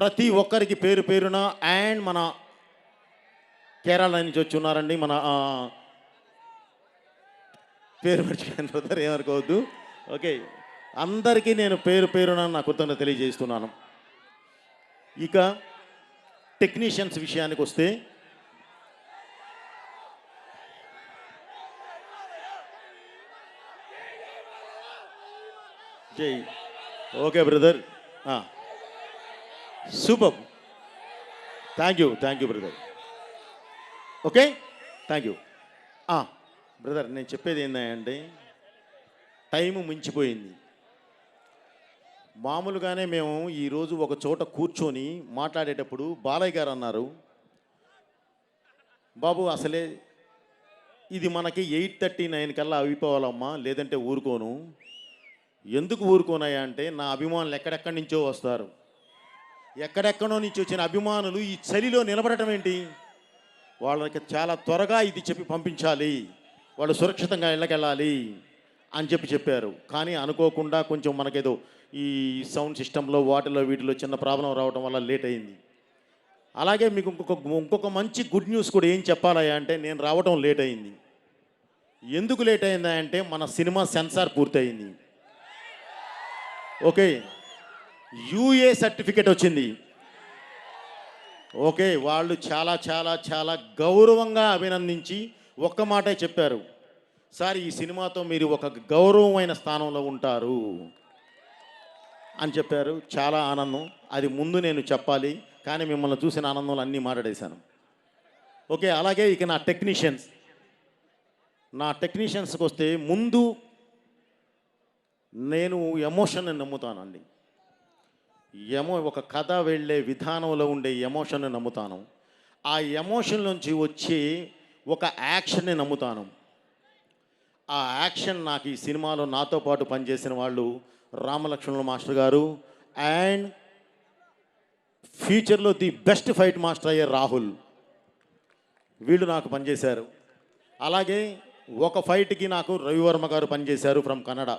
ప్రతి ఒక్కరికి పేరు పేరున అండ్ మన కేరళ నుంచి వచ్చి ఉన్నారండి మన పేరు మర్చిపోయాను బ్రదర్ ఏమనుకోవద్దు. ఓకే అందరికీ నేను పేరు పేరున నా కృతజ్ఞత తెలియజేస్తున్నాను. ఇక టెక్నీషియన్స్ విషయానికి వస్తే Jai. Okay brother super thank you thank you brother okay thank you brother నేను చెప్పేది ఏంటంటే టైం మించిపోయింది. మామూలుగానే మేము ఈరోజు ఒక చోట కూర్చొని మాట్లాడేటప్పుడు బాలయ్య గారు అన్నారు బాబు అసలే ఇది మనకి ఎయిట్ థర్టీ నైన్ కల్లా అయిపోవాలమ్మా లేదంటే ఊరుకోను. ఎందుకు ఊరుకోనాయా అంటే నా అభిమానులు ఎక్కడెక్కడి నుంచో వస్తారు. ఎక్కడెక్కడో నుంచి వచ్చిన అభిమానులు ఈ చలిలో నిలబడటం ఏంటి? వాళ్ళకి చాలా త్వరగా ఇది చెప్పి పంపించాలి. వాళ్ళు సురక్షితంగా ఇళ్ళకెళ్ళాలి అని చెప్పి చెప్పారు. కానీ అనుకోకుండా కొంచెం మనకేదో ఈ సౌండ్ సిస్టంలో వాటిలో వీటిలో చిన్న ప్రాబ్లం రావడం వల్ల లేట్ అయింది. అలాగే మీకు ఇంకొక ఇంకొక మంచి గుడ్ న్యూస్ కూడా ఏం చెప్పాలయ్యా అంటే నేను రావడం లేట్ అయింది. ఎందుకు లేట్ అయిందా అంటే మన సినిమా సెన్సార్ పూర్తయింది. ఓకే. యూఏ సర్టిఫికేట్ వచ్చింది. ఓకే వాళ్ళు చాలా చాలా చాలా గౌరవంగా అభినందించి ఒక్క మాటే చెప్పారు. సార్ ఈ సినిమాతో మీరు ఒక గౌరవమైన స్థానంలో ఉంటారు అని చెప్పారు. చాలా ఆనందం. అది ముందు నేను చెప్పాలి కానీ మిమ్మల్ని చూసిన ఆనందంలో అన్నీ మాట్లాడేశాను. ఓకే అలాగే ఇక నా టెక్నీషియన్స్. నా టెక్నీషియన్స్కి వస్తే ముందు నేను ఎమోషన్ని నమ్ముతానండి. ఎమో ఒక కథ వెళ్ళే విధానంలో ఉండే ఎమోషన్ని నమ్ముతాను. ఆ ఎమోషన్ నుంచి వచ్చి ఒక యాక్షన్ని నమ్ముతాను. ఆ యాక్షన్ నాకు ఈ సినిమాలో నాతో పాటు పనిచేసిన వాళ్ళు రామలక్ష్మణుల మాస్టర్ గారు అండ్ ఫ్యూచర్లో ది బెస్ట్ ఫైట్ మాస్టర్ అయ్యే రాహుల్. వీళ్ళు నాకు పనిచేశారు. అలాగే ఒక ఫైట్కి నాకు రవివర్మ గారు పనిచేశారు ఫ్రమ్ కన్నడ.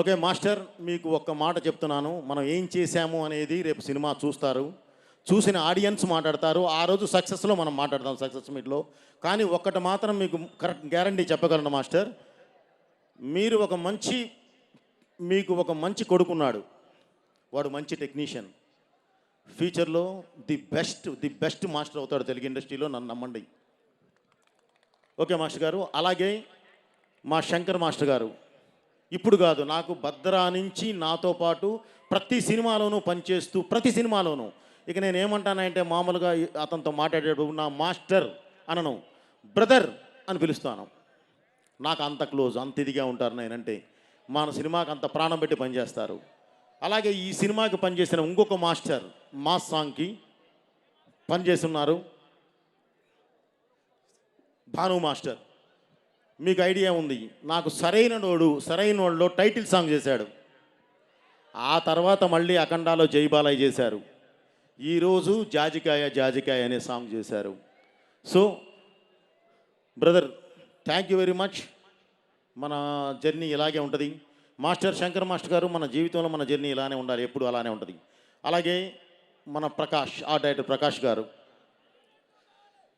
ఓకే మాస్టర్ మీకు ఒక్క మాట చెప్తున్నాను. మనం ఏం చేశాము అనేది రేపు సినిమా చూస్తారు. చూసిన ఆడియన్స్ మాట్లాడతారు. ఆ రోజు సక్సెస్లో మనం మాట్లాడతాం సక్సెస్ మీట్లో. కానీ ఒక్కటి మాత్రం మీకు కరెక్ట్ గ్యారంటీ చెప్పగలను మాస్టర్. మీరు ఒక మంచి మీకు ఒక మంచి కొడుకున్నాడు. వాడు మంచి టెక్నీషియన్. ఫ్యూచర్లో the best the best master అవుతాడు తెలుగు ఇండస్ట్రీలో నన్ను నమ్మండి. ఓకే మాస్టర్ గారు. అలాగే మా శంకర్ మాస్టర్ గారు. ఇప్పుడు కాదు నాకు భద్రా నుంచి నాతో పాటు ప్రతి సినిమాలోనూ పనిచేస్తూ ప్రతి సినిమాలోనూ. ఇక నేను ఏమంటానంటే మామూలుగా అతనితో మాట్లాడేటప్పుడు నా మాస్టర్ అనను బ్రదర్ అని పిలుస్తాను. నాకు అంత క్లోజ్ అంత ఇదిగా ఉంటారు నేనంటే. మన సినిమాకి అంత ప్రాణం పెట్టి పనిచేస్తారు. అలాగే ఈ సినిమాకి పనిచేసిన ఇంకొక మాస్టర్ మా సాంగ్కి పనిచేస్తున్నారు. భాను మాస్టర్. మీకు ఐడియా ఉంది. నాకు సరైన నోడు సరైన నోడులో టైటిల్ సాంగ్ చేశాడు. ఆ తర్వాత మళ్ళీ అఖండాలో జైబాలయ్య చేశారు. ఈరోజు జాజికాయ జాజికాయ అనే సాంగ్ చేశారు. So brother thank you very much మన జర్నీ ఇలాగే ఉంటుంది. మాస్టర్ శంకర్ మాస్టర్ గారు మన జీవితంలో మన జర్నీ ఇలానే ఉండాలి ఎప్పుడు అలానే ఉంటుంది. అలాగే మన ప్రకాష్ ఆ డైరెక్టర్ ప్రకాష్ గారు.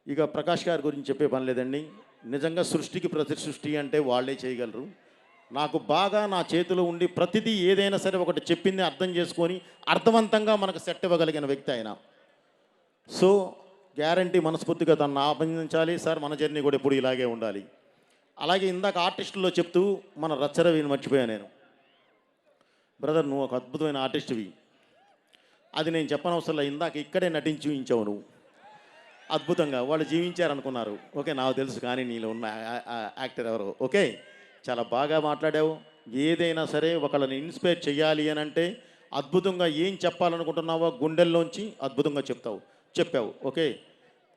ఇక ప్రకాష్ గారి గురించి చెప్పే పని లేదండి. నిజంగా సృష్టికి ప్రతి సృష్టి అంటే వాళ్ళే చేయగలరు. నాకు బాగా నా చేతిలో ఉండి ప్రతిదీ ఏదైనా సరే ఒకటి చెప్పింది అర్థం చేసుకొని అర్థవంతంగా మనకు సెట్ ఇవ్వగలిగిన వ్యక్తి ఆయన. సో గ్యారంటీ మనస్ఫూర్తిగా తను అభినందించాలి. సార్ మన జర్నీ కూడా ఎప్పుడు ఇలాగే ఉండాలి. అలాగే ఇందాక ఆర్టిస్టుల్లో చెప్తూ మన రచ్చరవిని మర్చిపోయాను నేను. బ్రదర్ నువ్వు ఒక అద్భుతమైన ఆర్టిస్ట్వి. అది నేను చెప్పనవసరం ఇందాక ఇక్కడే నటించి ఉంచావు నువ్వు. అద్భుతంగా వాళ్ళు జీవించారనుకున్నారు. ఓకే నాకు తెలుసు కానీ నీలో ఉన్న యాక్టర్ ఎవరు? ఓకే చాలా బాగా మాట్లాడావు. ఏదైనా సరే ఒకళ్ళని ఇన్స్పైర్ చేయాలి అని అంటే అద్భుతంగా ఏం చెప్పాలనుకుంటున్నావో గుండెల్లోంచి అద్భుతంగా చెప్తావు. చెప్పావు. ఓకే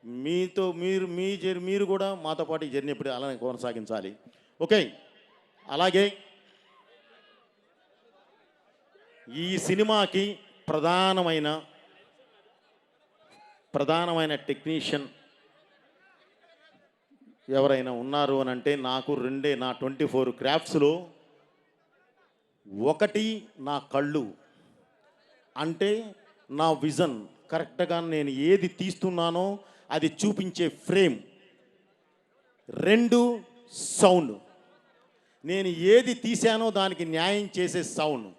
మీతో మీరు మీ జర్ మీరు కూడా మాతో పాటు ఈ జర్నీ ఇప్పుడు అలానే కొనసాగించాలి. ఓకే అలాగే ఈ సినిమాకి ప్రధానమైన ప్రధానమైన టెక్నీషియన్ ఎవరైనా ఉన్నారు అని అంటే నాకు రెండే నా ట్వంటీ ఫోర్ క్రాఫ్ట్స్లో ఒకటి నా కళ్ళు అంటే నా విజన్. కరెక్ట్గా నేను ఏది తీస్తున్నానో అది చూపించే ఫ్రేమ్. రెండు సౌండ్. నేను ఏది తీశానో దానికి న్యాయం చేసే సౌండ్.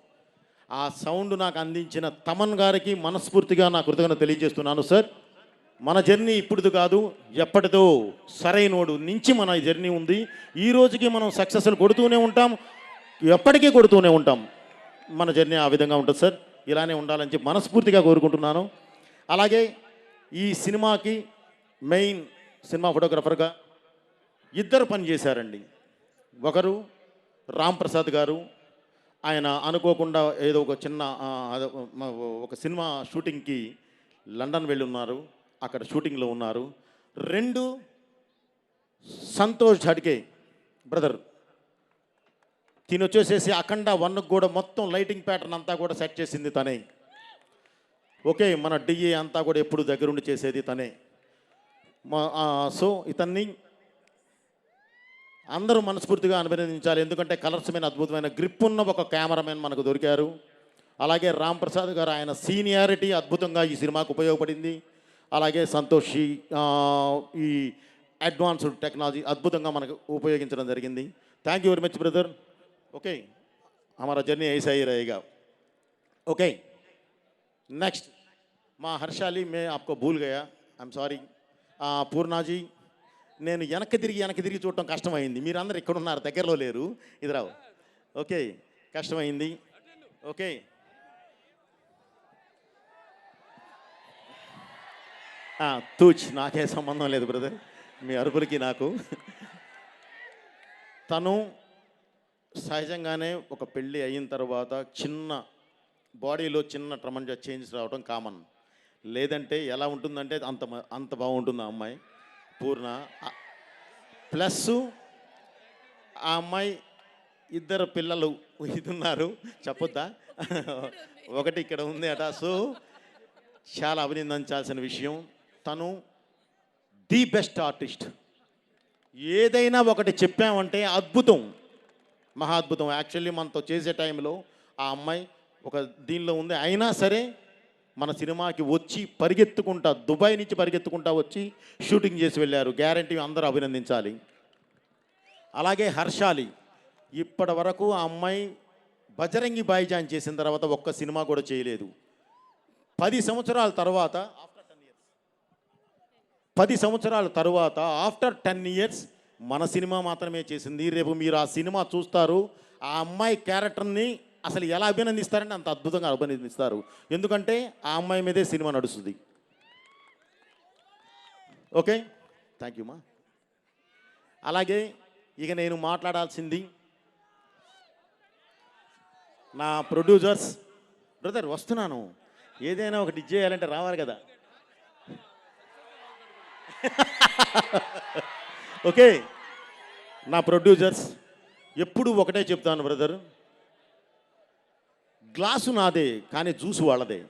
ఆ సౌండ్ నాకు అందించిన తమన్ గారికి మనస్ఫూర్తిగా నా కృతజ్ఞత తెలియజేస్తున్నాను సార్. మన జర్నీ ఇప్పుడుది కాదు ఎప్పటిదో సరైనోడు నుంచి మన జర్నీ ఉంది. ఈ రోజుకి మనం సక్సెస్లు కొడుతూనే ఉంటాం ఎప్పటికీ కొడుతూనే ఉంటాం. మన జర్నీ ఆ విధంగా ఉంటుంది సార్. ఇలానే ఉండాలని చెప్పి మనస్ఫూర్తిగా కోరుకుంటున్నాను. అలాగే ఈ సినిమాకి మెయిన్ సినిమా ఫోటోగ్రఫర్గా ఇద్దరు పని చేశారండి. ఒకరు రామ్ ప్రసాద్ గారు ఆయన అనుకోకుండా ఏదో ఒక చిన్న ఒక సినిమా షూటింగ్కి లండన్ వెళ్ళి ఉన్నారు అక్కడ షూటింగ్లో ఉన్నారు. రెండు సంతోష్ ఝడ్కే బ్రదర్ తిని వచ్చేసేసి అఖండ వన్కి కూడా మొత్తం లైటింగ్ ప్యాటర్న్ అంతా కూడా సెట్ చేసింది తనే. ఓకే మన డిఏ అంతా కూడా ఎప్పుడు దగ్గరుండి చేసేది తనే. మా సో ఇతన్ని అందరూ మనస్ఫూర్తిగా అభినందించాలి. ఎందుకంటే కలర్స్ మీద అద్భుతమైన గ్రిప్ ఉన్న ఒక కెమెరామెన్ మనకు దొరికారు. అలాగే రామ్ ప్రసాద్ గారు ఆయన సీనియారిటీ అద్భుతంగా ఈ సినిమాకు ఉపయోగపడింది. అలాగే సంతోషి ఆ, ఈ అడ్వాన్స్డ్ టెక్నాలజీ అద్భుతంగా మనకు ఉపయోగించడం జరిగింది thank you very much brother okay हमारा जर्नी ऐसा ही रहेगा ओके नेक्स्ट మా హర్షాలి మే ఆప్కో భూల్ గయా ఐఎమ్ సారీ పూర్ణాజీ నేను వెనక్కి తిరిగి వెనక్కి తిరిగి చూడటం కష్టమైంది మీరందరూ ఇక్కడ ఉన్నారు దగ్గరలో లేరు ఇది రావు ఓకే కష్టమైంది ఓకే తూచ్ నాకే సంబంధం లేదు బ్రదర్ మీ అరుపులకి నాకు. తను సహజంగానే ఒక పెళ్ళి అయిన తర్వాత చిన్న బాడీలో చిన్న ట్రమంజా చేంజ్ రావడం కామన్. లేదంటే ఎలా ఉంటుందంటే అంత మ- అంత బాగుంటుంది ఆ అమ్మాయి పూర్ణ. ప్లస్ ఆ అమ్మాయి ఇద్దరు పిల్లలు ఇది ఉన్నారు చెప్పొద్దా? ఒకటి ఇక్కడ ఉంది అట సో చాలా అభినందించాల్సిన విషయం. తను ది బెస్ట్ ఆర్టిస్ట్. ఏదైనా ఒకటి చెప్పామంటే అద్భుతం. మహా అద్భుతం. యాక్చువల్లీ మనతో చేసే టైంలో ఆ అమ్మాయి ఒక దీనిలో ఉంది. అయినా సరే మన సినిమాకి వచ్చి పరిగెత్తుకుంటా దుబాయ్ నుంచి పరిగెత్తుకుంటా వచ్చి షూటింగ్ చేసి వెళ్ళారు. గ్యారంటీ అందరూ అభినందించాలి. అలాగే హర్షాలి. ఇప్పటి వరకు ఆ అమ్మాయి బజరంగి బాయిజాన్ చేసిన తర్వాత ఒక్క సినిమా కూడా చేయలేదు. పది సంవత్సరాల తర్వాత పది సంవత్సరాల తరువాత ఆఫ్టర్ టెన్ ఇయర్స్ మన సినిమా మాత్రమే చేసింది. రేపు మీరు ఆ సినిమా చూస్తారు. ఆ అమ్మాయి క్యారెక్టర్ని అసలు ఎలా అభినందిస్తారంటే అంత అద్భుతంగా అభినందిస్తారు. ఎందుకంటే ఆ అమ్మాయి మీదే సినిమా నడుస్తుంది. ఓకే? థ్యాంక్ యూ మా అలాగే ఇక నేను మాట్లాడాల్సింది నా ప్రొడ్యూసర్స్ బ్రదర్ వస్తున్నాను. ఏదైనా ఒకటి ఇచ్చేయాలంటే రావాలి కదా. ఓకే నా ప్రొడ్యూసర్స్ ఎప్పుడు ఒకటే చెప్తాను బ్రదర్ గ్లాసు నాదే కానీ జ్యూస్ వాళ్ళదే.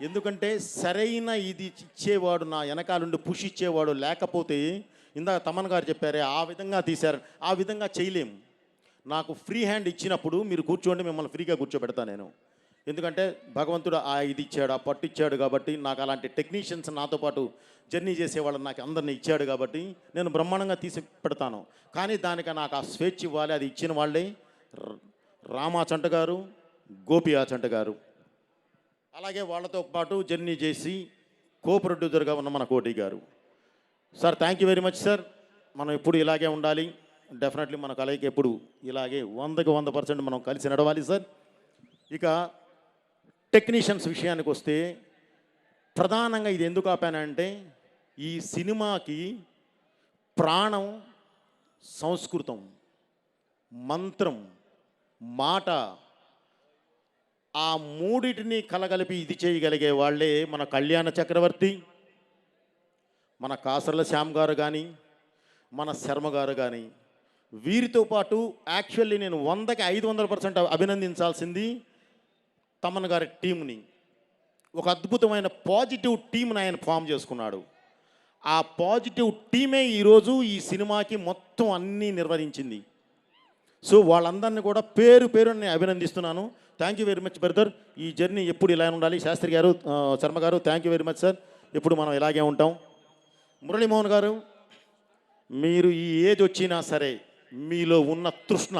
ఎందుకంటే సరైన ఇది ఇచ్చేవాడు నా వెనకాలండి పుష్ ఇచ్చేవాడు లేకపోతే ఇందాక తమన్ గారు చెప్పారే ఆ విధంగా తీశారు ఆ విధంగా చేయలేము నాకు ఫ్రీ హ్యాండ్ ఇచ్చినప్పుడు మీరు కూర్చోండి మిమ్మల్ని ఫ్రీగా కూర్చోబెడతాను నేను. ఎందుకంటే భగవంతుడు ఆ ఇది ఇచ్చాడు ఆ పట్టు ఇచ్చాడు కాబట్టి నాకు అలాంటి టెక్నీషియన్స్ నాతో పాటు జర్నీ చేసేవాళ్ళని నాకు అందరిని ఇచ్చాడు కాబట్టి నేను బ్రహ్మాండంగా తీసి పెడతాను కానీ దానికి నాకు ఆ స్వేచ్ఛ ఇవ్వాలి అది ఇచ్చిన వాళ్ళే రామాచంట గారు గోపి ఆచంట గారు. అలాగే వాళ్ళతో పాటు జర్నీ చేసి కో ప్రొడ్యూసర్గా ఉన్న మన కోటి గారు. Sir thank you very much sir. మనం ఎప్పుడు ఇలాగే ఉండాలి. డెఫినెట్లీ మన కలయిక ఎప్పుడు ఇలాగే వందకి వంద పర్సెంట్ మనం కలిసి నడవాలి సార్. ఇక టెక్నీషియన్స్ విషయానికి వస్తే ప్రధానంగా ఇది ఎందుకు ఆపానంటే ఈ సినిమాకి ప్రాణం సంస్కృతం మంత్రం మాట ఆ మూడిటిని కలగలిపి ఇది చేయగలిగే వాళ్ళే మన కళ్యాణ చక్రవర్తి మన కాసర్ల శ్యామ్ గారు కానీ మన శర్మ గారు కానీ వీరితో పాటు యాక్చువల్లీ నేను వందకి ఐదు వందల పర్సెంట్ అభినందించాల్సింది తమన్ గారి టీంని ఒక అద్భుతమైన పాజిటివ్ టీంని ఆయన ఫామ్ చేసుకున్నాడు. ఆ పాజిటివ్ టీమే ఈరోజు ఈ సినిమాకి మొత్తం అన్నీ నిర్వహించింది. సో వాళ్ళందరినీ కూడా పేరు పేరు నేను అభినందిస్తున్నాను. Thank you very much brother ఈ జర్నీ ఎప్పుడు ఇలా ఉండాలి? శాస్త్రి గారు శర్మ గారు thank you very much sir ఎప్పుడు మనం ఇలాగే ఉంటాం. మురళీమోహన్ గారు మీరు ఈ ఏజ్ వచ్చినా సరే మీలో ఉన్న తృష్ణ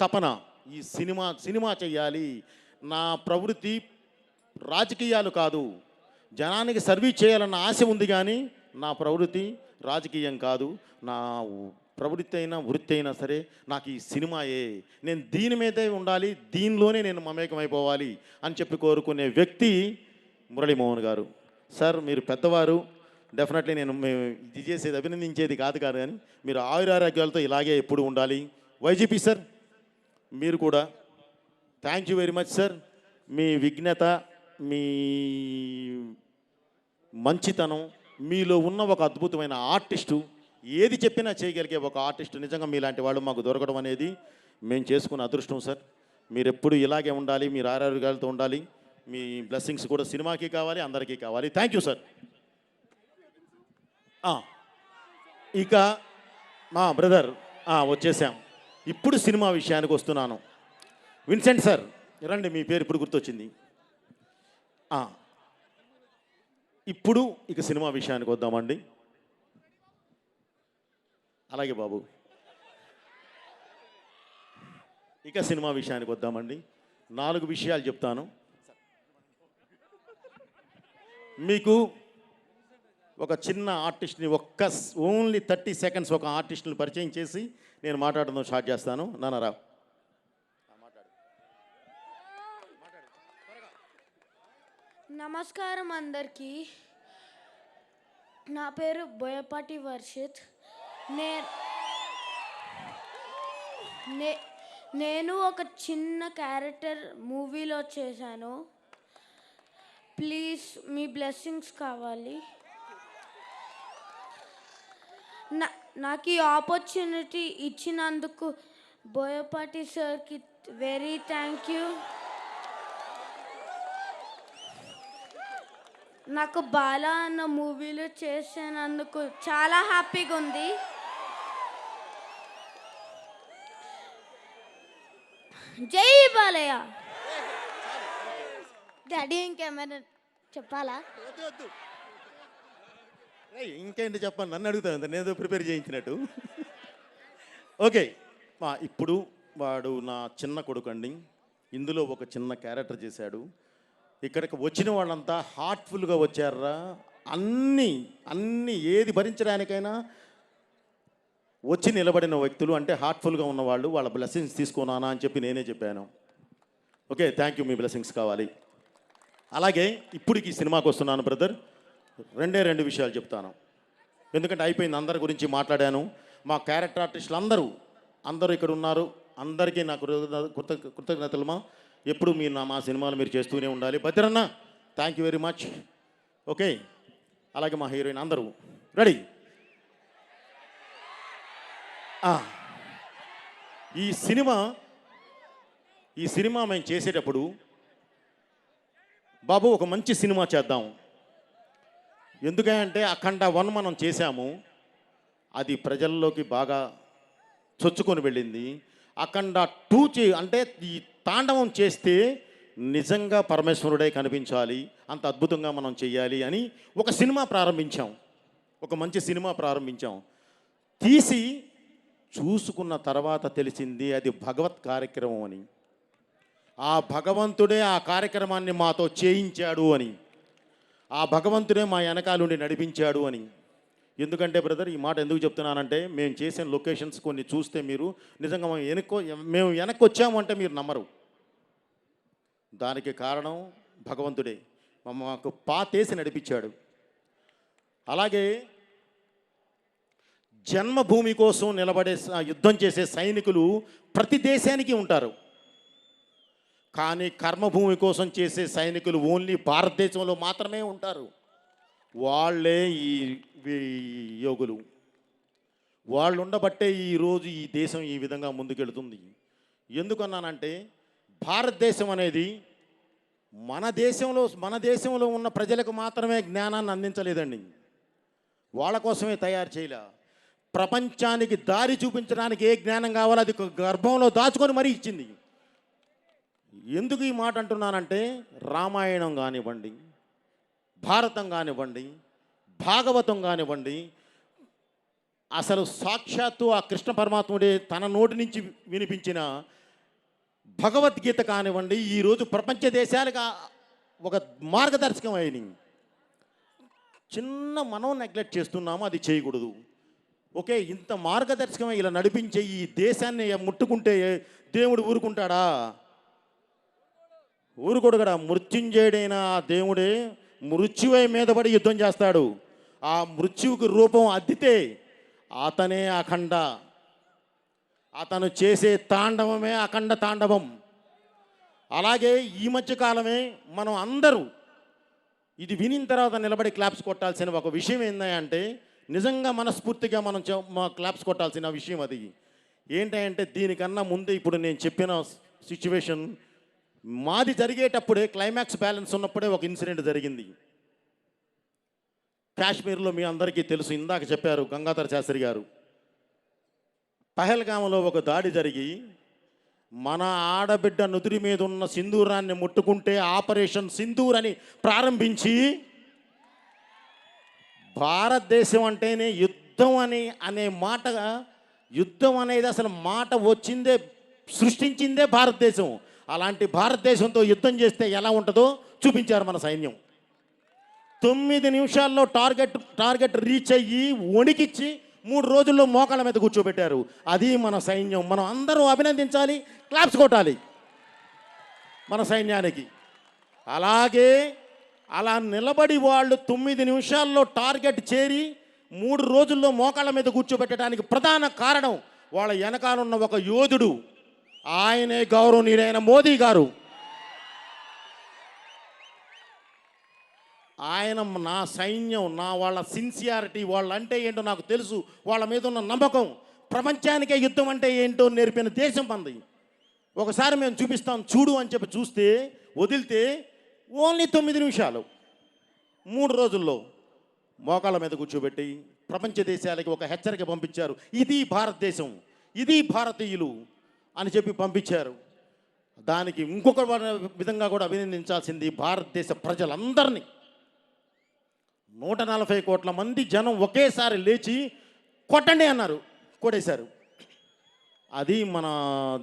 తపన ఈ సినిమా సినిమా చెయ్యాలి. నా ప్రవృత్తి రాజకీయాలు కాదు. జనానికి సర్వీస్ చేయాలన్న ఆశ ఉంది కానీ నా ప్రవృత్తి రాజకీయం కాదు. నా ప్రవృత్తి అయినా వృత్తి అయినా సరే నాకు ఈ సినిమాయే. నేను దీని మీదే ఉండాలి దీనిలోనే నేను మమేకమైపోవాలి అని చెప్పి కోరుకునే వ్యక్తి మురళీమోహన్ గారు. సార్ మీరు పెద్దవారు. డెఫినెట్లీ నేను మేము ఇది చేసేది అభినందించేది కాదు కాదు కానీ మీరు ఆయురారోగ్యాలతో ఇలాగే ఎప్పుడు ఉండాలి. వైజీపీ సార్ మీరు కూడా thank you very much sir మీ విఘ్నత మీ మంచితనం మీలో ఉన్న ఒక అద్భుతమైన ఆర్టిస్టు. ఏది చెప్పినా చేయగలిగే ఒక ఆర్టిస్ట్ నిజంగా మీలాంటి వాళ్ళు మాకు దొరకడం అనేది మేము చేసుకున్న అదృష్టం సార్ మీరు ఎప్పుడు ఇలాగే ఉండాలి మీరు ఆరోగ్యాలతో ఉండాలి. మీ బ్లెస్సింగ్స్ కూడా సినిమాకి కావాలి అందరికీ కావాలి. థ్యాంక్ యూ సార్ ఇక మా బ్రదర్ వచ్చేసాం. ఇప్పుడు సినిమా విషయానికి వస్తున్నాను. Vincent sir. రండి మీ పేరు ఇప్పుడు గుర్తొచ్చింది. ఇప్పుడు ఇక సినిమా విషయానికి వద్దామండి. అలాగే బాబు. ఇక సినిమా విషయానికి వద్దామండి. నాలుగు విషయాలు చెప్తాను. మీకు ఒక చిన్న ఆర్టిస్ట్ని ఒక్క ఓన్లీ థర్టీ సెకండ్స్ ఒక ఆర్టిస్ట్ని పరిచయం చేసి నేను మాట్లాడడం స్టార్ట్ చేస్తాను. నానారావు నమస్కారం అందరికీ. నా పేరు బోయపాటి వర్షిత్. నే నే- నేను ఒక చిన్న క్యారెక్టర్ మూవీలో చేశాను. ప్లీజ్ మీ బ్లెస్సింగ్స్ కావాలి. నా నాకు ఈ ఆపర్చునిటీ ఇచ్చినందుకు బోయపాటి సార్కి వెరీ థ్యాంక్ యూ. నాకు బాలా అన్న మూవీలో చేసినందుకు చాలా హ్యాపీగా ఉంది. జై బాలయ్య. డాడీ ఇంకేమైనా చెప్పాలా? ఇంకేంటి చెప్పండి నన్ను అడుగుతాను నేను ఏదో ప్రిపేర్ చేయించినట్టు. ఓకే. మా ఇప్పుడు వాడు నా చిన్న కొడుకు అండి ఇందులో ఒక చిన్న క్యారెక్టర్ చేశాడు. ఇక్కడికి వచ్చిన వాళ్ళంతా హార్ట్ఫుల్గా వచ్చారా అన్నీ అన్నీ ఏది భరించడానికైనా వచ్చి నిలబడిన వ్యక్తులు అంటే హార్ట్ఫుల్గా ఉన్నవాళ్ళు వాళ్ళ బ్లెస్సింగ్స్ తీసుకున్నానా అని చెప్పి నేనే చెప్పాను. ఓకే థ్యాంక్ యూ మీ బ్లెస్సింగ్స్ కావాలి. అలాగే ఇప్పటికి ఈ సినిమాకి వస్తున్నాను బ్రదర్ రెండే రెండు విషయాలు చెప్తాను. ఎందుకంటే అయిపోయింది అందరి గురించి మాట్లాడాను. మా క్యారెక్టర్ ఆర్టిస్టులు అందరూ అందరూ ఇక్కడ ఉన్నారు. అందరికీ నా కృతజ్ఞ- కృత కృతజ్ఞతలమా ఎప్పుడు మీరు నా మా సినిమాలు మీరు చేస్తూనే ఉండాలి. Bhadranna thank you very much okay అలాగే మా హీరోయిన్ అందరూ. రెడీ ఈ సినిమా ఈ సినిమా మేము చేసేటప్పుడు బాబు ఒక మంచి సినిమా చేద్దాం. ఎందుకంటే అఖండ వన్ మనం చేశాము. అది ప్రజల్లోకి బాగా చొచ్చుకొని వెళ్ళింది. అఖండ టూ చే అంటే ఈ తాండవం చేస్తే నిజంగా పరమేశ్వరుడే కనిపించాలి అంత అద్భుతంగా మనం చెయ్యాలి అని ఒక సినిమా ప్రారంభించాం. ఒక మంచి సినిమా ప్రారంభించాం. తీసి చూసుకున్న తర్వాత తెలిసింది అది భగవత్ కార్యక్రమం అని. ఆ భగవంతుడే ఆ కార్యక్రమాన్ని మాతో చేయించాడు అని. ఆ భగవంతుడే మా వెనకాలుండి నడిపించాడు అని. ఎందుకంటే బ్రదర్ ఈ మాట ఎందుకు చెప్తున్నానంటే మేము చేసిన లొకేషన్స్ కొన్ని చూస్తే మీరు నిజంగా మేము వెనక్కు మేము వెనక్కి వచ్చాము అంటే మీరు నమ్మరు. దానికి కారణం భగవంతుడే. మా- మాకు పాతేసి నడిపించాడు. అలాగే జన్మభూమి కోసం నిలబడే యుద్ధం చేసే సైనికులు ప్రతి దేశానికి ఉంటారు. కానీ కర్మభూమి కోసం చేసే సైనికులు ఓన్లీ భారతదేశంలో మాత్రమే ఉంటారు. వాళ్ళే ఈ యోగులు. వాళ్ళు ఉండబట్టే ఈరోజు ఈ దేశం ఈ విధంగా ముందుకెళ్తుంది. ఎందుకన్నానంటే భారతదేశం అనేది మన దేశంలో మన దేశంలో ఉన్న ప్రజలకు మాత్రమే జ్ఞానాన్ని అందించలేదండి. వాళ్ళ కోసమే తయారు చేయలే. ప్రపంచానికి దారి చూపించడానికి ఏ జ్ఞానం కావాలో అది గర్భంలో దాచుకొని మరీ ఇచ్చింది. ఎందుకు ఈ మాట అంటున్నానంటే రామాయణం కానివ్వండి భారతం కానివ్వండి భాగవతం కానివ్వండి అసలు సాక్షాత్తు ఆ కృష్ణ పరమాత్ముడే తన నోటి నుంచి వినిపించిన భగవద్గీత కానివ్వండి ఈరోజు ప్రపంచ దేశాలకు ఒక మార్గదర్శకం అయినాయి చిన్న మనం నెగ్లెక్ట్ చేస్తున్నాము అది చేయకూడదు. ఓకే ఇంత మార్గదర్శకం ఇలా నడిపించే ఈ దేశాన్ని ముట్టుకుంటే దేవుడు ఊరుకుంటాడా? ఊరుకోడు కదా మృత్యుంజయుడైన ఆ దేవుడే మృత్యువై మీద పడి యుద్ధం చేస్తాడు. ఆ మృత్యువుకి రూపం అద్దితే అతనే అఖండ. అతను చేసే తాండవమే అఖండ తాండవం. అలాగే ఈ మధ్యకాలమే మనం అందరూ ఇది వినిన తర్వాత నిలబడి క్లాప్స్ కొట్టాల్సిన ఒక విషయం ఏంటంటే నిజంగా మనస్ఫూర్తిగా మనం క్లాప్స్ కొట్టాల్సిన విషయం అది. ఏంటంటే దీనికన్నా ముందు ఇప్పుడు నేను చెప్పిన సిచ్యువేషన్ మాది జరిగేటప్పుడే క్లైమాక్స్ బ్యాలెన్స్ ఉన్నప్పుడే ఒక ఇన్సిడెంట్ జరిగింది. కాశ్మీర్లో మీ అందరికీ తెలుసు ఇందాక చెప్పారు గంగాధర శాస్త్రి గారు. పహల్గామలో ఒక దాడి జరిగి మన ఆడబిడ్డ నుదురి మీద ఉన్న సింధూరాన్ని ముట్టుకుంటే ఆపరేషన్ సింధూర్ అని ప్రారంభించి భారతదేశం అంటేనే యుద్ధం అని అనే మాట యుద్ధం అనేది అసలు మాట వచ్చిందే సృష్టించిందే భారతదేశం. అలాంటి భారతదేశంతో యుద్ధం చేస్తే ఎలా ఉంటుందో చూపించారు మన సైన్యం. తొమ్మిది నిమిషాల్లో టార్గెట్ టార్గెట్ రీచ్ అయ్యి వణికిచ్చి మూడు రోజుల్లో మోకాళ్ళ మీద కూర్చోబెట్టారు. అది మన సైన్యం. మనం అందరూ అభినందించాలి క్లాప్స్ కొట్టాలి మన సైన్యానికి. అలాగే అలా నిలబడి వాళ్ళు తొమ్మిది నిమిషాల్లో టార్గెట్ చేరి మూడు రోజుల్లో మోకాళ్ళ మీద కూర్చోబెట్టడానికి ప్రధాన కారణం వాళ్ళ వెనకాలన్న ఒక యోధుడు. ఆయనే గౌరవనీయుడైన మోదీ గారు. ఆయన నా సైన్యం నా వాళ్ళ సిన్సియారిటీ వాళ్ళంటే ఏంటో నాకు తెలుసు. వాళ్ళ మీద ఉన్న నమ్మకం. ప్రపంచానికే యుద్ధం అంటే ఏంటో నేర్పిన దేశం మంది ఒకసారి మేము చూపిస్తాం చూడు అని చెప్పి చూస్తే వదిలితే ఓన్లీ తొమ్మిది నిమిషాలు. మూడు రోజుల్లో మోకాళ్ళ మీద కూర్చోబెట్టి ప్రపంచ దేశాలకి ఒక హెచ్చరిక పంపించారు. ఇది భారతదేశం. ఇది భారతీయులు. అని చెప్పి పంపించారు. దానికి ఇంకొక విధంగా కూడా అభినందించాల్సింది భారతదేశ ప్రజలందరినీ. నూట నలభై కోట్ల మంది జనం ఒకేసారి లేచి కొట్టండి అన్నారు కొట్టేశారు. అది మన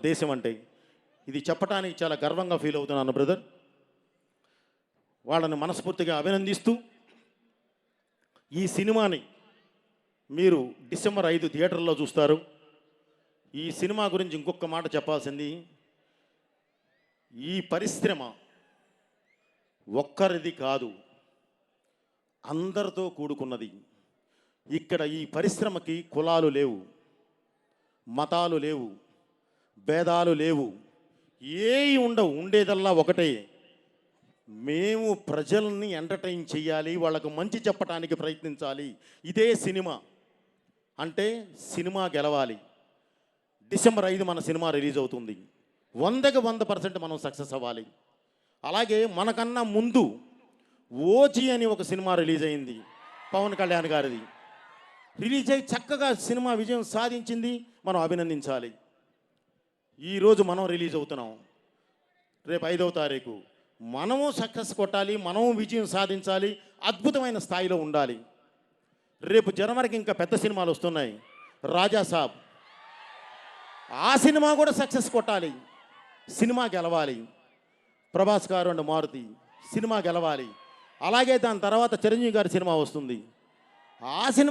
దేశం అంటే. ఇది చెప్పడానికి చాలా గర్వంగా ఫీల్ అవుతున్నాను బ్రదర్. వాళ్ళని మనస్ఫూర్తిగా అభినందిస్తూ ఈ సినిమాని మీరు డిసెంబర్ ఐదు థియేటర్లో చూస్తారు. ఈ సినిమా గురించి ఇంకొక మాట చెప్పాల్సింది. ఈ పరిశ్రమ ఒక్కరిది కాదు అందరితో కూడుకున్నది. ఇక్కడ ఈ పరిశ్రమకి కులాలు లేవు మతాలు లేవు భేదాలు లేవు. ఏవి ఉండవు ఉండేదల్లా ఒకటే. మేము ప్రజల్ని ఎంటర్టైన్ చేయాలి వాళ్ళకు మంచి చెప్పడానికి ప్రయత్నించాలి. ఇదే సినిమా. అంటే సినిమా గెలవాలి. డిసెంబర్ ఐదు మన సినిమా రిలీజ్ అవుతుంది. వందకి వంద పర్సెంట్ మనం సక్సెస్ అవ్వాలి. అలాగే మనకన్నా ముందు ఓజీ అని ఒక సినిమా రిలీజ్ అయింది పవన్ కళ్యాణ్ గారిది. రిలీజ్ అయ్యి చక్కగా సినిమా విజయం సాధించింది మనం అభినందించాలి. ఈరోజు మనం రిలీజ్ అవుతున్నాం. రేపు ఐదవ తారీఖు. మనము సక్సెస్ కొట్టాలి మనము విజయం సాధించాలి అద్భుతమైన స్థాయిలో ఉండాలి. రేపు జనవరికి ఇంకా పెద్ద సినిమాలు వస్తున్నాయి. రాజా సాబ్ ఆ సినిమా కూడా సక్సెస్ కొట్టాలి. సినిమా గెలవాలి. ప్రభాస్ గారు అండ్ మారుతి సినిమా గెలవాలి. అలాగే దాని తర్వాత చిరంజీవి గారి సినిమా వస్తుంది. ఆ సినిమా